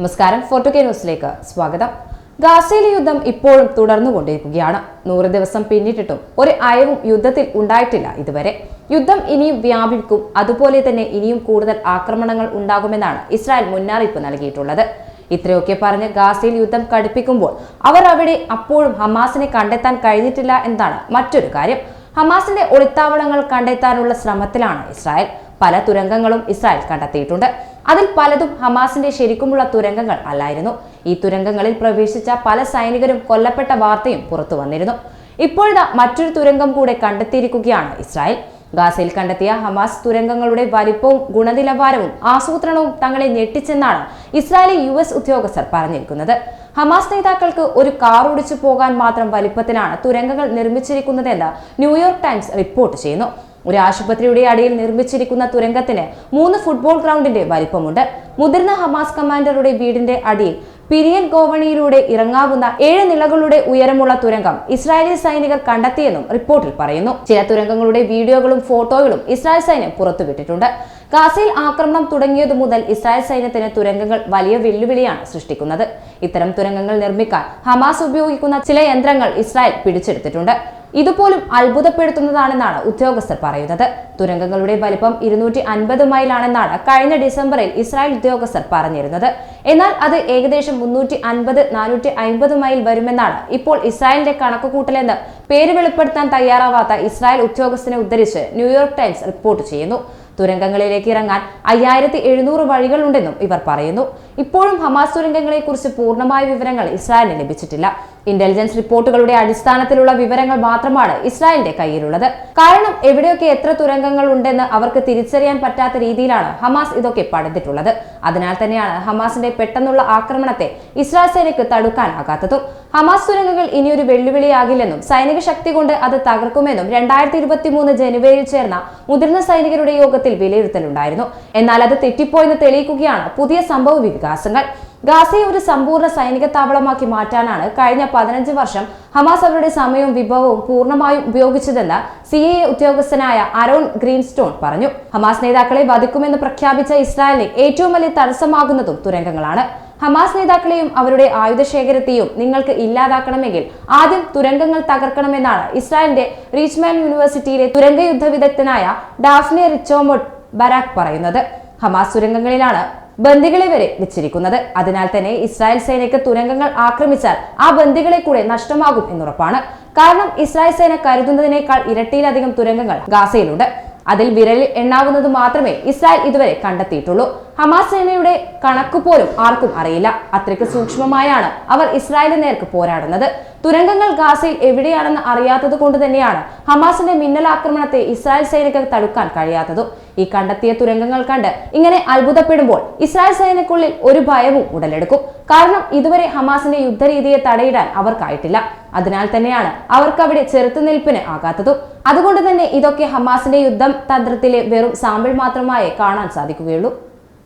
നമസ്കാരം. ഫോർട്ടു കെ ന്യൂസിലേക്ക് സ്വാഗതം. ഗാസയിലെ യുദ്ധം ഇപ്പോഴും തുടർന്നുകൊണ്ടിരിക്കുകയാണ് നൂറ് ദിവസം പിന്നിട്ടിട്ടും ഒരു അയവും യുദ്ധത്തിൽ ഉണ്ടായിട്ടില്ല ഇതുവരെ. യുദ്ധം ഇനിയും വ്യാപിക്കും. അതുപോലെ തന്നെ ഇനിയും കൂടുതൽ ആക്രമണങ്ങൾ ഉണ്ടാകുമെന്നാണ് ഇസ്രായേൽ മുന്നറിയിപ്പ് നൽകിയിട്ടുള്ളത്. ഇത്രയൊക്കെ പറഞ്ഞ് ഗാസയിൽ യുദ്ധം കടുപ്പിക്കുമ്പോൾ അവർ അവിടെ അപ്പോഴും ഹമാസിനെ കണ്ടെത്താൻ കഴിഞ്ഞിട്ടില്ല എന്നതാണ് മറ്റൊരു കാര്യം. ഹമാസിന്റെ ഒളിത്താവളങ്ങൾ കണ്ടെത്താനുള്ള ശ്രമത്തിലാണ് ഇസ്രായേൽ. പല തുരങ്കങ്ങളും ഇസ്രായേൽ കണ്ടെത്തിയിട്ടുണ്ട്. അതിൽ പലതും ഹമാസിന്റെ ശരിക്കുമുള്ള തുരങ്കങ്ങൾ അല്ലായിരുന്നു. ഈ തുരങ്കങ്ങളിൽ പ്രവേശിച്ച പല സൈനികരും കൊല്ലപ്പെട്ട വാർത്തയും പുറത്തു വന്നിരുന്നു. ഇപ്പോഴത്തെ മറ്റൊരു തുരങ്കം കൂടെ കണ്ടെത്തിയിരിക്കുകയാണ് ഇസ്രായേൽ. ഗാസയിൽ കണ്ടെത്തിയ ഹമാസ് തുരങ്കങ്ങളുടെ വലിപ്പവും ഗുണനിലവാരവും ആസൂത്രണവും തങ്ങളെ ഞെട്ടിച്ചെന്നാണ് ഇസ്രായേലി യു എസ് ഉദ്യോഗസ്ഥർ പറഞ്ഞിരിക്കുന്നത്. ഹമാസ് നേതാക്കൾക്ക് ഒരു കാർ ഓടിച്ചു പോകാൻ മാത്രം വലിപ്പത്തിലാണ് തുരങ്കങ്ങൾ നിർമ്മിച്ചിരിക്കുന്നതെന്ന് ന്യൂയോർക്ക് ടൈംസ് റിപ്പോർട്ട് ചെയ്യുന്നു. ഒരു ആശുപത്രിയുടെ അടിയിൽ നിർമ്മിച്ചിരിക്കുന്ന തുരങ്കത്തിന് മൂന്ന് ഫുട്ബോൾ ഗ്രൗണ്ടിന്റെ വലിപ്പമുണ്ട്. മുതിർന്ന ഹമാസ് കമാൻഡറുടെ വീടിന്റെ അടിയിൽ പിരിയൻ ഗോവണിയിലൂടെ ഇറങ്ങാവുന്ന ഏഴ് നിലകളുടെ ഉയരമുള്ള തുരങ്കം ഇസ്രായേലി സൈനികർ കണ്ടെത്തിയെന്നും റിപ്പോർട്ടിൽ പറയുന്നു. ചില തുരങ്കങ്ങളുടെ വീഡിയോകളും ഫോട്ടോകളും ഇസ്രായേൽ സൈന്യം പുറത്തുവിട്ടിട്ടുണ്ട്. ഗാസയിൽ ആക്രമണം തുടങ്ങിയതു മുതൽ ഇസ്രായേൽ സൈന്യത്തിന് തുരങ്കങ്ങൾ വലിയ വെല്ലുവിളിയാണ് സൃഷ്ടിക്കുന്നത്. ഇത്തരം തുരങ്കങ്ങൾ നിർമ്മിക്കാൻ ഹമാസ് ഉപയോഗിക്കുന്ന ചില യന്ത്രങ്ങൾ ഇസ്രായേൽ പിടിച്ചെടുത്തിട്ടുണ്ട്. ഇതുപോലും അത്ഭുതപ്പെടുത്തുന്നതാണെന്നാണ് ഉദ്യോഗസ്ഥർ പറയുന്നത്. തുരങ്കങ്ങളുടെ വലിപ്പം ഇരുന്നൂറ്റി അൻപത് മൈലാണെന്നാണ് കഴിഞ്ഞ ഡിസംബറിൽ ഇസ്രായേൽ ഉദ്യോഗസ്ഥർ പറഞ്ഞിരുന്നത്. എന്നാൽ അത് ഏകദേശം മുന്നൂറ്റി അൻപത് നാനൂറ്റി അൻപത് മൈൽ വരുമെന്നാണ് ഇപ്പോൾ ഇസ്രായേലിന്റെ കണക്കുകൂട്ടലെന്ന് പേര് വെളിപ്പെടുത്താൻ തയ്യാറാവാത്ത ഇസ്രായേൽ ഉദ്യോഗസ്ഥനെ ഉദ്ധരിച്ച് ന്യൂയോർക്ക് ടൈംസ് റിപ്പോർട്ട് ചെയ്യുന്നു. തുരങ്കങ്ങളിലേക്ക് ഇറങ്ങാൻ അയ്യായിരത്തി എഴുന്നൂറ് വഴികളുണ്ടെന്നും ഇവർ പറയുന്നു. ഇപ്പോഴും ഹമാസ് തുരങ്കങ്ങളെക്കുറിച്ച് പൂർണമായ വിവരങ്ങൾ ഇസ്രായേലിന് ലഭിച്ചിട്ടില്ല. ഇന്റലിജൻസ് റിപ്പോർട്ടുകളുടെ അടിസ്ഥാനത്തിലുള്ള വിവരങ്ങൾ മാത്രമാണ് ഇസ്രായേലിന്റെ കയ്യിലുള്ളത്. കാരണം എവിടെയൊക്കെ എത്ര തുരങ്കങ്ങൾ ഉണ്ടെന്ന് അവർക്ക് തിരിച്ചറിയാൻ പറ്റാത്ത രീതിയിലാണ് ഹമാസ് ഇതൊക്കെ പണിതിട്ടുള്ളത്. അതിനാൽ തന്നെയാണ് ഹമാസിന്റെ പെട്ടെന്നുള്ള ആക്രമണത്തെ ഇസ്രായേൽ സേനയ്ക്ക് തടുക്കാനാകാത്തതും. ഹമാസ് തുരങ്കങ്ങൾ ഇനിയൊരു വെല്ലുവിളിയാകില്ലെന്നും സൈനിക ശക്തി കൊണ്ട് അത് തകർക്കുമെന്നും രണ്ടായിരത്തി ഇരുപത്തി മൂന്ന് ജനുവരിയിൽ ചേർന്ന മുതിർന്ന സൈനികരുടെ യോഗത്തിൽ വിലയിരുത്തലുണ്ടായിരുന്നു. എന്നാൽ അത് തെറ്റിപ്പോയെന്ന് തെളിയിക്കുകയാണ് പുതിയ സംഭവ വികാസങ്ങൾ. ഗാസയെ ഒരു സമ്പൂർണ സൈനിക താവളമാക്കി മാറ്റാനാണ് കഴിഞ്ഞ പതിനഞ്ച് വർഷം ഹമാസ് അവരുടെ സമയവും വിഭവവും പൂർണമായും ഉപയോഗിച്ചതെന്ന് സി എ ഉദ്യോഗസ്ഥനായ അരോൺ ഗ്രീൻസ്റ്റോൺ പറഞ്ഞു. ഹമാസ് നേതാക്കളെ വധിക്കുമെന്ന് പ്രഖ്യാപിച്ച ഇസ്രായേലിന് ഏറ്റവും വലിയ തടസ്സമാകുന്നതും തുരങ്കങ്ങളാണ്. ഹമാസ് നേതാക്കളെയും അവരുടെ ആയുധശേഖരത്തെയും നിങ്ങൾക്ക് ഇല്ലാതാക്കണമെങ്കിൽ ആദ്യം തുരങ്കങ്ങൾ തകർക്കണമെന്നാണ് ഇസ്രായേലിന്റെ റീച്ച്മാൻ യൂണിവേഴ്സിറ്റിയിലെ തുരങ്ക യുദ്ധ വിദഗ്ധനായ ഡാഫ്നെ റിച്ചോമോട്ട് ബരാക് പറയുന്നത്. ഹമാസ് തുരങ്കങ്ങളിലാണ് ബന്ദികളെ വരെ വെച്ചിരിക്കുന്നത്. അതിനാൽ തന്നെ ഇസ്രായേൽ സേനയ്ക്ക് തുരങ്കങ്ങൾ ആക്രമിച്ചാൽ ആ ബന്ദികളെ കൂടെ നഷ്ടമാകും എന്നുറപ്പാണ്. കാരണം ഇസ്രായേൽ സേന കരുതുന്നതിനേക്കാൾ ഇരട്ടിയിലധികം തുരങ്കങ്ങൾ ഗാസയിലുണ്ട്. അതിൽ വിരലിൽ എണ്ണാവുന്നത് മാത്രമേ ഇസ്രായേൽ ഇതുവരെ കണ്ടെത്തിയിട്ടുള്ളൂ. ഹമാസ് സേനയുടെ കണക്ക് പോലും ആർക്കും അറിയില്ല. അത്രയ്ക്ക് സൂക്ഷ്മമായാണ് അവർ ഇസ്രായേലിന് നേർക്ക് പോരാടുന്നത്. തുരങ്കങ്ങൾ ഗാസയിൽ എവിടെയാണെന്ന് അറിയാത്തത് കൊണ്ട് തന്നെയാണ് ഹമാസിന്റെ മിന്നലാക്രമണത്തെ ഇസ്രായേൽ സേനയ്ക്ക് തടുക്കാൻ കഴിയാത്തതും. ഈ കണ്ടെത്തിയ തുരങ്കങ്ങൾ കണ്ട് ഇങ്ങനെ അത്ഭുതപ്പെടുമ്പോൾ ഇസ്രായേൽ സേനയ്ക്കുള്ളിൽ ഒരു ഭയവും ഉടലെടുക്കും. കാരണം ഇതുവരെ ഹമാസിന്റെ യുദ്ധരീതിയെ തടയിടാൻ അവർക്കായിട്ടില്ല. അതിനാൽ തന്നെയാണ് അവർക്ക് അവിടെ ചെറുത്തുനിൽപ്പിന് ആകാത്തതും. അതുകൊണ്ട് തന്നെ ഇതൊക്കെ ഹമാസിന്റെ യുദ്ധം തന്ത്രത്തിലെ വെറും സാമ്പിൾ മാത്രമായേ കാണാൻ സാധിക്കുകയുള്ളൂ.